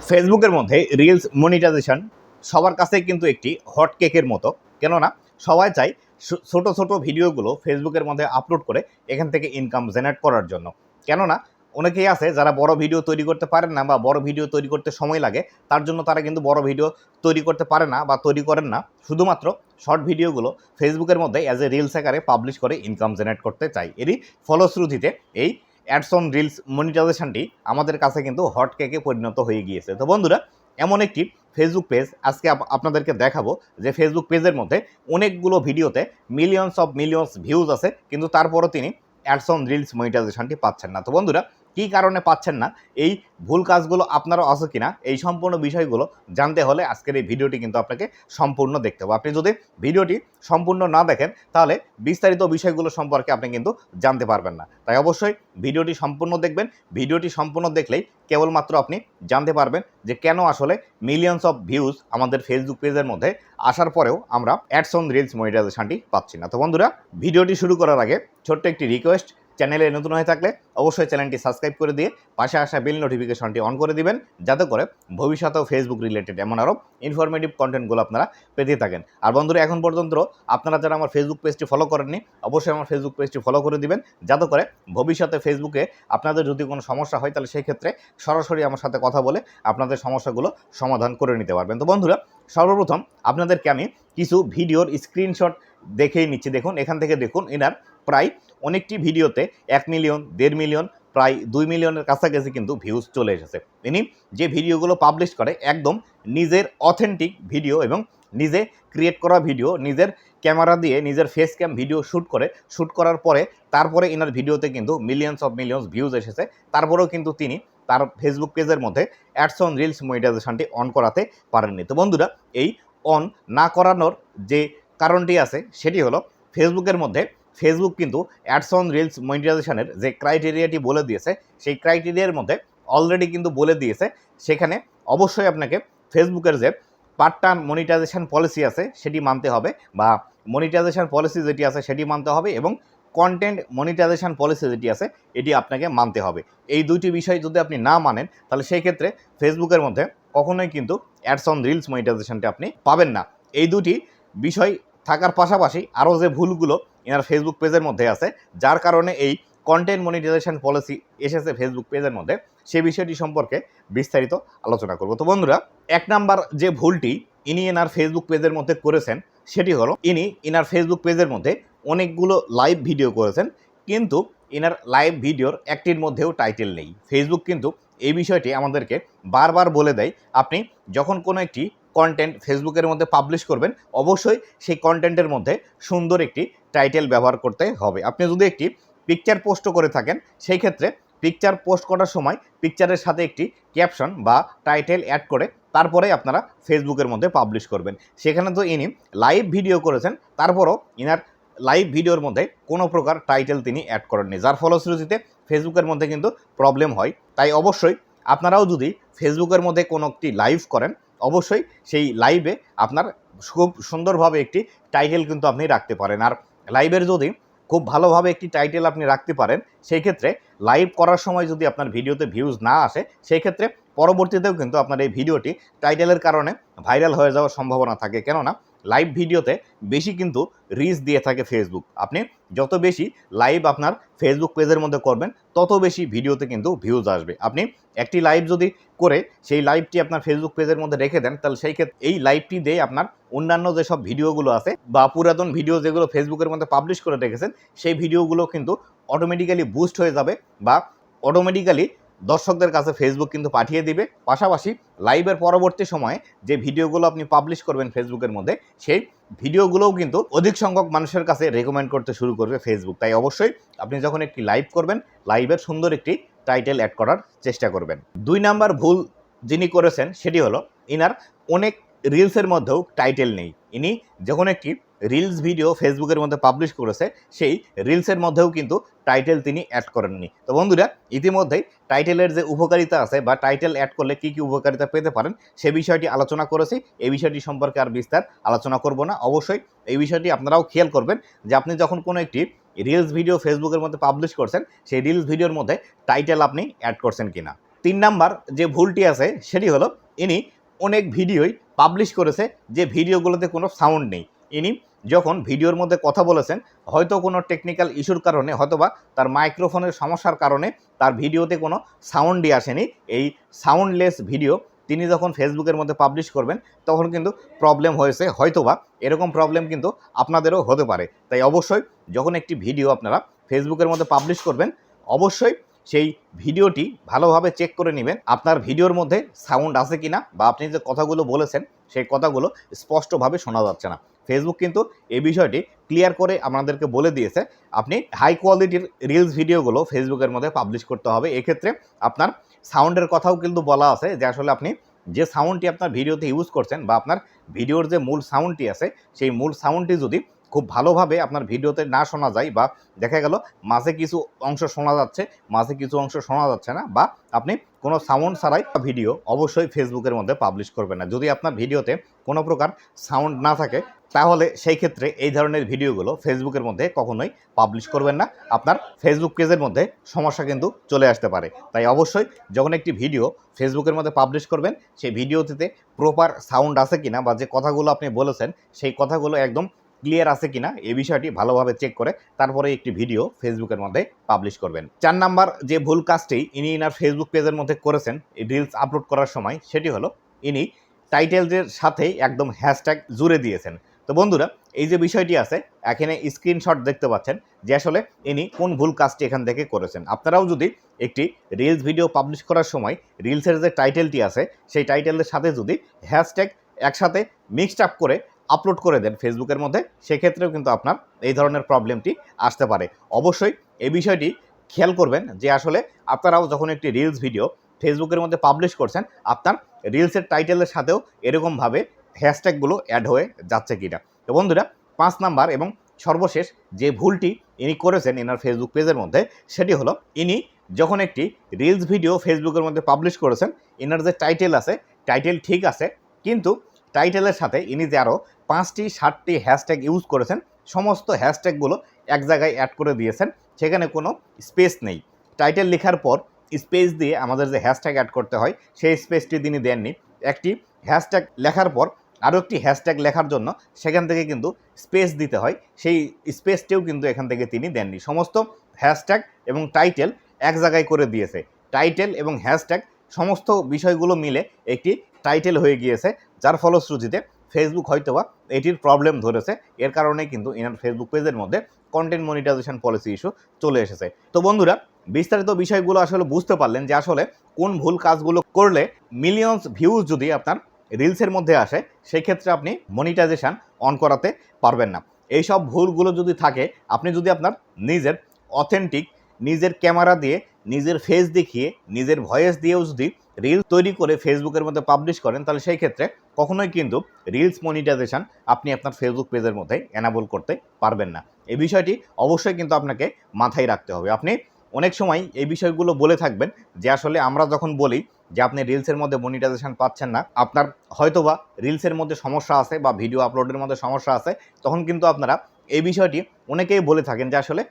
ফেসবুকের মধ্যে reels monetization সবার কাছে কিন্তু একটি হট কেকের মতো। কেননা সবাই ছো- ছোট ছোট ভিডিওগুলো ফেসবুকের মধ্যে আপলোড করে এখান থেকে ইনকাম জেনারেট করার জন্য। কেননা অনেকেই আছে যারা বড় ভিডিও তৈরি করতে পারেন না বা বড় ভিডিও তৈরি করতে সময় লাগে, তার জন্য তারা কিন্তু বড় ভিডিও তৈরি করতে পারে না বা তৈরি করেন না। শুধুমাত্র শর্ট ভিডিওগুলো ফেসবুকের মধ্যে অ্যাজ এ রিলস আকারে পাবলিশ করে ইনকাম জেনারেট করতে চাই এরই ফলশ্রুতিতে এই অ্যাডসন রিলস মনিটাইজেশনটি আমাদের কাছে কিন্তু হটকেকে পরিণত হয়ে গিয়েছে। তো বন্ধুরা, এমন একটি ফেসবুক পেজ আজকে আপ- আপনাদেরকে দেখাবো যে ফেসবুক পেজের মধ্যে অনেকগুলো ভিডিওতে মিলিয়নস অফ মিলিয়নস ভিউজ আছে, কিন্তু তারপরও তিনি অ্যাডসন রিলস মনিটাইজেশনটি পাচ্ছেন না। তো বন্ধুরা কী কারণে পাচ্ছেন না, এই ভুল কাজগুলো আপনারও আছে কিনা, এই সম্পূর্ণ বিষয়গুলো জানতে হলে আজকের এই ভিডিওটি কিন্তু আপনাকে সম্পূর্ণ দেখতে হবে। আপনি যদি ভিডিওটি সম্পূর্ণ না দেখেন, তাহলে বিস্তারিত বিষয়গুলো সম্পর্কে আপনি কিন্তু জানতে পারবেন না। তাই অবশ্যই ভিডিওটি সম্পূর্ণ দেখবেন। ভিডিওটি সম্পূর্ণ দেখলেই কেবলমাত্র আপনি জানতে পারবেন যে কেন আসলে মিলিয়নস অফ ভিউজ আমাদের ফেসবুক পেজের মধ্যে আসার পরেও আমরা অ্যাডস অন রিলস মনিটাইজেশনটি পাচ্ছি না। তো বন্ধুরা, ভিডিওটি শুরু করার আগে ছোট্ট একটি রিকোয়েস্ট চ্যানেলে নতুন হয়ে থাকলে অবশ্যই চ্যানেলটি সাবস্ক্রাইব করে দিয়ে পাশে আসা বেল নোটিফিকেশনটি অন করে দিবেন, যাতে করে ভবিষ্যতেও ফেসবুক রিলেটেড এমন আরও ইনফরমেটিভ কন্টেন্টগুলো আপনারা পেতে থাকেন। আর বন্ধুরা, এখন পর্যন্ত আপনারা যারা আমার ফেসবুক পেজটি ফলো করেননি, অবশ্যই আমার ফেসবুক পেজটি ফলো করে দিবেন, যাতে করে ভবিষ্যতে ফেসবুকে আপনাদের যদি কোনো সমস্যা হয়, তাহলে সেই ক্ষেত্রে সরাসরি আমার সাথে কথা বলে আপনাদের সমস্যাগুলো সমাধান করে নিতে পারবেন। তো বন্ধুরা, সর্বপ্রথম আপনাদেরকে আমি কিছু ভিডিওর স্ক্রিনশট দেখেই নিচ্ছি। দেখুন, এখান থেকে দেখুন, এনার প্রায় অনেকটি ভিডিওতে এক মিলিয়ন দেড় মিলিয়ন প্রায় দুই মিলিয়নের কাছাকাছি কিন্তু ভিউজ চলে এসেছে। তিনি যে ভিডিওগুলো পাবলিশ করে, একদম নিজের অথেন্টিক ভিডিও এবং নিজে ক্রিয়েট করা ভিডিও নিজের ক্যামেরা দিয়ে নিজের ফেস ক্যাম ভিডিও শ্যুট করে শ্যুট করার পরে তারপরে এনার ভিডিওতে কিন্তু মিলিয়নস অফ মিলিয়নস ভিউজ এসেছে। তারপরেও কিন্তু তিনি তার ফেসবুক পেজের মধ্যে অ্যাডস অন রিলস মনিটাইজেশনটি অন করাতে পারেননি। তো বন্ধুরা, এই অন না করানোর যে কারণটি আছে, সেটি হলো ফেসবুকের মধ্যে ফেসবুক কিন্তু অ্যাডস অন রিলস মনিটাইজেশনের যে ক্রাইটেরিয়াটি বলে দিয়েছে, সেই ক্রাইটেরিয়ার মধ্যে অলরেডি কিন্তু বলে দিয়েছে। সেখানে অবশ্যই আপনাকে ফেসবুকের যে পার্ট টার্ম মনিটাইজেশন পলিসি আছে, সেটি মানতে হবে বা মনিটাইজেশন পলিসি যেটি আছে, সেটি মানতে হবে এবং কন্টেন্ট মনিটাইজেশন পলিসি যেটি আছে, এটি আপনাকে মানতে হবে। এই দুইটি বিষয় যদি আপনি না মানেন, তাহলে সেই ক্ষেত্রে ফেসবুকের মধ্যে কখনোই কিন্তু অ্যাডস অন রিলস মনিটাইজেশনটি আপনি পাবেন না। এই দুটি বিষয় থাকার পাশাপাশি আরও যে ভুলগুলো এনার ফেসবুক পেজের মধ্যে আছে, যার কারণে এই কন্টেন্ট মনিটাইজেশন পলিসি এসেছে ফেসবুক পেজের মধ্যে, সে বিষয়টি সম্পর্কে বিস্তারিত আলোচনা করব। তো বন্ধুরা, এক নাম্বার যে ভুলটি ইনি এনার ফেসবুক পেজের মধ্যে করেছেন, সেটি হলো ইনি ইনার ফেসবুক পেজের মধ্যে অনেকগুলো লাইভ ভিডিও করেছেন, কিন্তু এনার লাইভ ভিডিওর একটির মধ্যেও টাইটেল নেই। ফেসবুক কিন্তু এই বিষয়টি আমাদেরকে বারবার বলে দেয়, আপনি যখন কোনো একটি কন্টেন্ট ফেসবুকের মধ্যে পাবলিশ করবেন, অবশ্যই সেই কন্টেন্টের মধ্যে সুন্দর একটি টাইটেল ব্যবহার করতে হবে। আপনি যদি একটি পিকচার পোস্ট করে থাকেন, সেই ক্ষেত্রে পিকচার পোস্ট করার সময় পিকচারের সাথে একটি ক্যাপশন বা টাইটেল অ্যাড করে তারপরে আপনারা ফেসবুকের মধ্যে পাবলিশ করবেন। সেখানে তো ইনি লাইভ ভিডিও করেছেন, তারপরও ইনার লাইভ ভিডিওর মধ্যে কোনো প্রকার টাইটেল তিনি অ্যাড করেননি। যার ফলশ্রুতিতে ফেসবুকের মধ্যে কিন্তু প্রবলেম হয়। তাই অবশ্যই আপনারাও যদি ফেসবুকের মধ্যে কোনো একটি লাইভ করেন অবশ্যই সেই লাইভে আপনার খুব সুন্দরভাবে একটি টাইটেল কিন্তু আপনি রাখতে পারেন। আর লাইভের যদি খুব ভালোভাবে একটি টাইটেল আপনি রাখতে পারেন সেই ক্ষেত্রে লাইভ করার সময় যদি আপনার ভিডিওতে ভিউজ না আসে সেই ক্ষেত্রে পরবর্তীতেও কিন্তু আপনার এই ভিডিওটি টাইটেলের কারণে ভাইরাল হয়ে যাওয়ার সম্ভাবনা থাকে। কেননা লাইভ ভিডিওতে বেশি কিন্তু রিচ দিয়ে থাকে ফেসবুক আপনি যত বেশি লাইভ আপনার ফেসবুক পেজের মধ্যে করবেন, তত বেশি ভিডিওতে কিন্তু ভিউজ আসবে। আপনি একটি লাইভ যদি করে সেই লাইভটি আপনার ফেসবুক পেজের মধ্যে রেখে দেন, তাহলে সেই ক্ষেত্রে এই লাইভটি দিয়ে আপনার অন্যান্য যেসব ভিডিওগুলো আছে বা পুরাতন ভিডিও যেগুলো ফেসবুকের মধ্যে পাবলিশ করে রেখেছেন, সেই ভিডিওগুলো কিন্তু অটোমেটিক্যালি বুস্ট হয়ে যাবে বা অটোমেটিক্যালি দর্শকদের কাছে ফেসবুক কিন্তু পাঠিয়ে দিবে। পাশাপাশি লাইভের পরবর্তী সময়ে যে ভিডিওগুলো আপনি পাবলিশ করবেন ফেসবুকের মধ্যে, সেই ভিডিওগুলোও কিন্তু অধিক সংখ্যক মানুষের কাছে রেকমেন্ড করতে শুরু করবে ফেসবুক তাই অবশ্যই আপনি যখন একটি লাইভ করবেন লাইভের সুন্দর একটি টাইটেল অ্যাড করার চেষ্টা করবেন। দুই নাম্বার ভুল যিনি করেছেন, সেটি হলো, ইনার অনেক রিলসের মধ্যেও টাইটেল নেই। ইনি যখন একটি রিলস ভিডিও ফেসবুকের মধ্যে পাবলিশ করেছে, সেই রিলসের মধ্যেও কিন্তু টাইটেল তিনি অ্যাড করেননি। তো বন্ধুরা, ইতিমধ্যেই টাইটেলের যে উপকারিতা আছে বা টাইটেল অ্যাড করলে কী কী উপকারিতা পেতে পারেন, সে বিষয়টি আলোচনা করেছি। এই বিষয়টি সম্পর্কে আর বিস্তার আলোচনা করব না। অবশ্যই এই বিষয়টি আপনারাও খেয়াল করবেন যে আপনি যখন কোনো একটি রিলস ভিডিও ফেসবুকের মধ্যে পাবলিশ করছেন, সেই রিলস ভিডিওর মধ্যে টাইটেল আপনি অ্যাড করছেন কিনা। তিন নাম্বার যে ভুলটি আছে, সেটি হলো ইনি অনেক ভিডিওই পাবলিশ করেছে, যে ভিডিওগুলোতে কোনো সাউন্ড নেই। ইনি যখন ভিডিওর মধ্যে কথা বলেছেন, হয়তো কোনো টেকনিক্যাল ইস্যুর কারণে, হয়তোবা তার মাইক্রোফোনের সমস্যার কারণে তার ভিডিওতে কোনো সাউন্ডই আসেনি। এই সাউন্ডলেস ভিডিও তিনি যখন ফেসবুকের মধ্যে পাবলিশ করবেন, তখন কিন্তু প্রবলেম হয়েছে, হয়তোবা এরকম প্রবলেম কিন্তু আপনাদেরও হতে পারে। তাই অবশ্যই যখন একটি ভিডিও আপনারা ফেসবুকের মধ্যে পাবলিশ করবেন, অবশ্যই সেই ভিডিওটি ভালোভাবে চেক করে নেবেন, আপনার ভিডিওর মধ্যে সাউন্ড আছে কি না বা আপনি যে কথাগুলো বলেছেন, সেই কথাগুলো স্পষ্টভাবে শোনা যাচ্ছে না। ফেসবুক কিন্তু এই বিষয়টি ক্লিয়ার করে আমাদেরকে বলে দিয়েছে। আপনি হাই কোয়ালিটির রিলস ভিডিওগুলো ফেসবুকের মধ্যে পাবলিশ করতে হবে। এক্ষেত্রে আপনার সাউন্ডের কথাও কিন্তু বলা আছে যে আসলে আপনি যে সাউন্ডটি আপনার ভিডিওতে ইউজ করছেন বা আপনার ভিডিওর যে মূল সাউন্ডটি আছে, সেই মূল সাউন্ডটি যদি খুব ভালোভাবে আপনার ভিডিওতে না শোনা যায় বা দেখা গেল মাঝে কিছু অংশ শোনা যাচ্ছে, মাঝে কিছু অংশ শোনা যাচ্ছে না বা আপনি কোনো সাউন্ড ছাড়াই ভিডিও অবশ্যই ফেসবুকের মধ্যে পাবলিশ করবেন না। যদি আপনার ভিডিওতে কোনো প্রকার সাউন্ড না থাকে, তাহলে সেই ক্ষেত্রে এই ধরনের ভিডিওগুলো ফেসবুকের মধ্যে কখনোই পাবলিশ করবেন না। আপনার ফেসবুক পেজের মধ্যে সমস্যা কিন্তু চলে আসতে পারে। তাই অবশ্যই যখন একটি ভিডিও ফেসবুকের মধ্যে পাবলিশ করবেন, সেই ভিডিওটিতে প্রপার সাউন্ড আছে কিনা বা যে কথাগুলো আপনি বলেছেন, সেই কথাগুলো একদম ক্লিয়ার আছে কিনা, এই বিষয়টি ভালোভাবে চেক করে তারপরে একটি ভিডিও ফেসবুকের মধ্যে পাবলিশ করবেন। চার নাম্বার যে ভুল কাজটি ইনি ইনার ফেসবুক পেজের মধ্যে করেছেন, এই রিলস আপলোড করার সময়, সেটি হলো ইনি টাইটেলদের সাথেই একদম হ্যাশট্যাগ জুড়ে দিয়েছেন। তো বন্ধুরা, এই যে বিষয়টি আছে, এখানে স্ক্রিনশট দেখতে পাচ্ছেন যে আসলে ইনি কোন ভুল কাজটি এখান থেকে করেছেন। আপনারাও যদি একটি রিলস ভিডিও পাবলিশ করার সময় রিলসের যে টাইটেলটি আছে, সেই টাইটেলের সাথে যদি হ্যাশট্যাগ একসাথে মিক্সড আপ করে আপলোড করে দেন ফেসবুকের মধ্যে, সেক্ষেত্রেও কিন্তু আপনার এই ধরনের প্রবলেমটি আসতে পারে। অবশ্যই এই বিষয়টি খেয়াল করবেন যে আসলে আপনারাও যখন একটি রিলস ভিডিও ফেসবুকের মধ্যে পাবলিশ করছেন, আপনার রিলসের টাইটেলের সাথেও এরকমভাবে হ্যাশট্যাগুলো অ্যাড হয়ে যাচ্ছে কিনা। তো বন্ধুরা, পাঁচ নাম্বার এবং সর্বশেষ যে ভুলটি ইনি করেছেন এনার ফেসবুক পেজের মধ্যে, সেটি হলো ইনি যখন একটি রিলস ভিডিও ফেসবুকের মধ্যে পাবলিশ করেছেন এনার যে টাইটেল আছে টাইটেল ঠিক আছে, কিন্তু টাইটেলের সাথে ইনি যে আরও পাঁচটি ষাটটি হ্যাশট্যাগ ইউজ করেছেন, সমস্ত হ্যাশট্যাগুলো এক জায়গায় অ্যাড করে দিয়েছেন, সেখানে কোনো স্পেস নেই। টাইটেল লেখার পর স্পেস দিয়ে আমাদের যে হ্যাশট্যাগ অ্যাড করতে হয়, সেই স্পেসটি তিনি দেননি। একটি হ্যাশট্যাগ লেখার পর আরও একটি হ্যাশট্যাগ লেখার জন্য সেখান থেকে কিন্তু স্পেস দিতে হয়, সেই স্পেসটিও কিন্তু এখান থেকে তিনি দেননি। সমস্ত হ্যাশট্যাগ এবং টাইটেল এক জায়গায় করে দিয়েছে। টাইটেল এবং হ্যাশট্যাগ সমস্ত বিষয়গুলো মিলে একটি টাইটেল হয়ে গিয়েছে, যার ফলশ্রুতিতে ফেসবুক হয়তোবা এটির প্রবলেম ধরেছে। এর কারণে কিন্তু এনার ফেসবুক পেজের মধ্যে কন্টেন্ট মনিটাইজেশন পলিসি ইস্যু চলে এসেছে। তো বন্ধুরা, বিস্তারিত বিষয়গুলো আসলে বুঝতে পারলেন যে আসলে কোন ভুল কাজগুলো করলে মিলিয়নস ভিউজ যদি আপনার রিলসের মধ্যে আসে, সেক্ষেত্রে আপনি মনিটাইজেশন অন করাতে পারবেন না। এই সব ভুলগুলো যদি থাকে, আপনি যদি আপনার নিজের অথেন্টিক নিজের ক্যামেরা দিয়ে নিজের ফেস দেখিয়ে, নিজের ভয়েস দিয়েও যদি রিল তৈরি করে ফেসবুকের মধ্যে পাবলিশ করেন, তাহলে সেই ক্ষেত্রে কখনোই কিন্তু রিলস মনিটাইজেশন আপনি আপনার ফেসবুক পেজের মধ্যে এনাবল করতে পারবেন না। এই বিষয়টি অবশ্যই কিন্তু আপনাকে মাথায় রাখতে হবে। আপনি অনেক সময় এই বিষয়গুলো বলে থাকবেন যে আসলে আমরা যখন বলি যে আপনি রিলসের মধ্যে মনিটাইজেশন পাচ্ছেন না, আপনার হয়তোবা রিলসের মধ্যে সমস্যা আছে বা ভিডিও আপলোডের মধ্যে সমস্যা আছে, তখন কিন্তু আপনারা এই বিষয়টি অনেকেই বলে থাকেন যে আসলে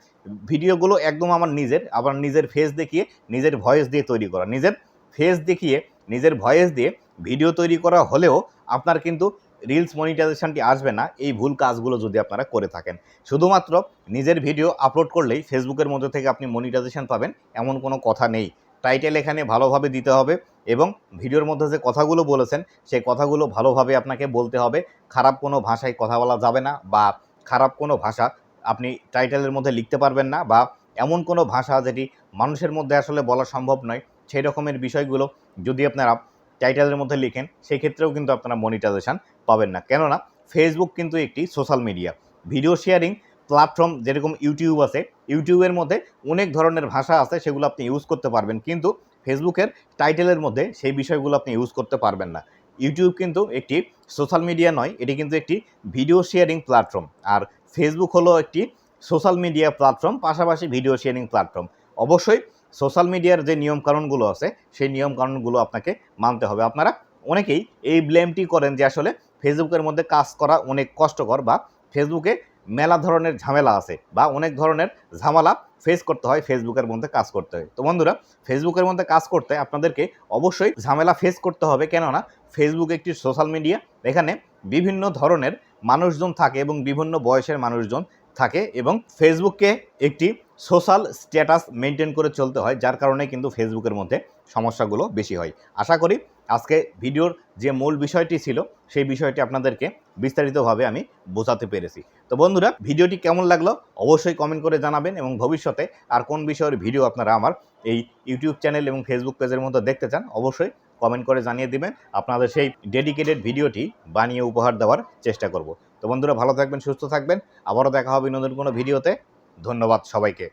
ভিডিওগুলো একদম আমার নিজের, আবার নিজের ফেস দেখিয়ে নিজের ভয়েস দিয়ে তৈরি করা। নিজের ফেস দেখিয়ে নিজের ভয়েস দিয়ে ভিডিও তৈরি করা হলেও আপনার কিন্তু রিলস মনিটাইজেশনটি আসবে না। এই ভুল কাজগুলো যদি আপনারা করে থাকেন। শুধুমাত্র নিজের ভিডিও আপলোড করলেই ফেসবুকের মধ্যে থেকে আপনি মনিটাইজেশন পাবেন, এমন কোনো কথা নেই। টাইটেল এখানে ভালোভাবে দিতে হবে এবং ভিডিওর মধ্যে যে কথাগুলো বলেছেন, সেই কথাগুলো ভালোভাবে আপনাকে বলতে হবে। খারাপ কোনো ভাষায় কথা বলা যাবে না বা খারাপ কোনো ভাষা আপনি টাইটেলের মধ্যে লিখতে পারবেন না বা এমন কোনো ভাষা যেটি মানুষের মধ্যে আসলে বলা সম্ভব নয়, সেই রকমের বিষয়গুলো যদি আপনারা টাইটেলের মধ্যে লিখেন, সেই ক্ষেত্রেও কিন্তু আপনারা মনিটাইজেশন পাবেন না। কেননা ফেসবুক কিন্তু একটি social media video sharing platform যেরকম ইউটিউব আছে ইউটিউবের মধ্যে অনেক ধরনের ভাষা আছে সেগুলো আপনি ইউজ করতে পারবেন। কিন্তু ফেসবুকের টাইটেলের মধ্যে সেই বিষয়গুলো আপনি ইউজ করতে পারবেন না। ইউটিউব কিন্তু একটি সোশ্যাল মিডিয়া নয়, এটি কিন্তু একটি ভিডিও শেয়ারিং প্ল্যাটফর্ম আর ফেসবুক হলো একটি সোশ্যাল মিডিয়া প্ল্যাটফর্ম পাশাপাশি ভিডিও শেয়ারিং প্ল্যাটফর্ম অবশ্যই সোশ্যাল মিডিয়ার যে নিয়মকানুনগুলো আছে, সেই নিয়মকানুনগুলো আপনাকে মানতে হবে। আপনারা অনেকেই এই ব্লেমটি করেন যে আসলে ফেসবুকের মধ্যে কাজ করা অনেক কষ্টকর বা ফেসবুকে মেলা ধরনের ঝামেলা আছে বা অনেক ধরনের ঝামেলা ফেস করতে হয় ফেসবুকের মধ্যে কাজ করতে হয়। তো বন্ধুরা ফেসবুকের মধ্যে কাজ করতে আপনাদেরকে অবশ্যই ঝামেলা ফেস করতে হবে। কেননা ফেসবুক একটি সোশ্যাল মিডিয়া এখানে বিভিন্ন ধরনের মানুষজন থাকে এবং বিভিন্ন বয়সের মানুষজন থাকে এবং ফেসবুককে একটি সোশ্যাল স্ট্যাটাস মেনটেন করে চলতে হয়, যার কারণে কিন্তু ফেসবুকের মধ্যে সমস্যাগুলো বেশি হয়। আশা করি আজকে ভিডিওর যে মূল বিষয়টি ছিল, সেই বিষয়টি আপনাদেরকে বিস্তারিতভাবে আমি বোঝাতে পেরেছি। তো বন্ধুরা, ভিডিওটি কেমন লাগল অবশ্যই কমেন্ট করে জানাবেন এবং ভবিষ্যতে আর কোন বিষয়ের ভিডিও আপনারা আমার এই ইউটিউব চ্যানেল এবং ফেসবুক পেজের মধ্যে দেখতে চান, অবশ্যই কমেন্ট করে জানিয়ে দিবেন। আপনাদের সেই ডেডিকেটেড ভিডিওটি বানিয়ে উপহার দেওয়ার চেষ্টা করব। তো বন্ধুরা, ভালো থাকবেন, সুস্থ থাকবেন। আবারও দেখা হবে নতুন কোনো ভিডিওতে। ধন্যবাদ সবাইকে।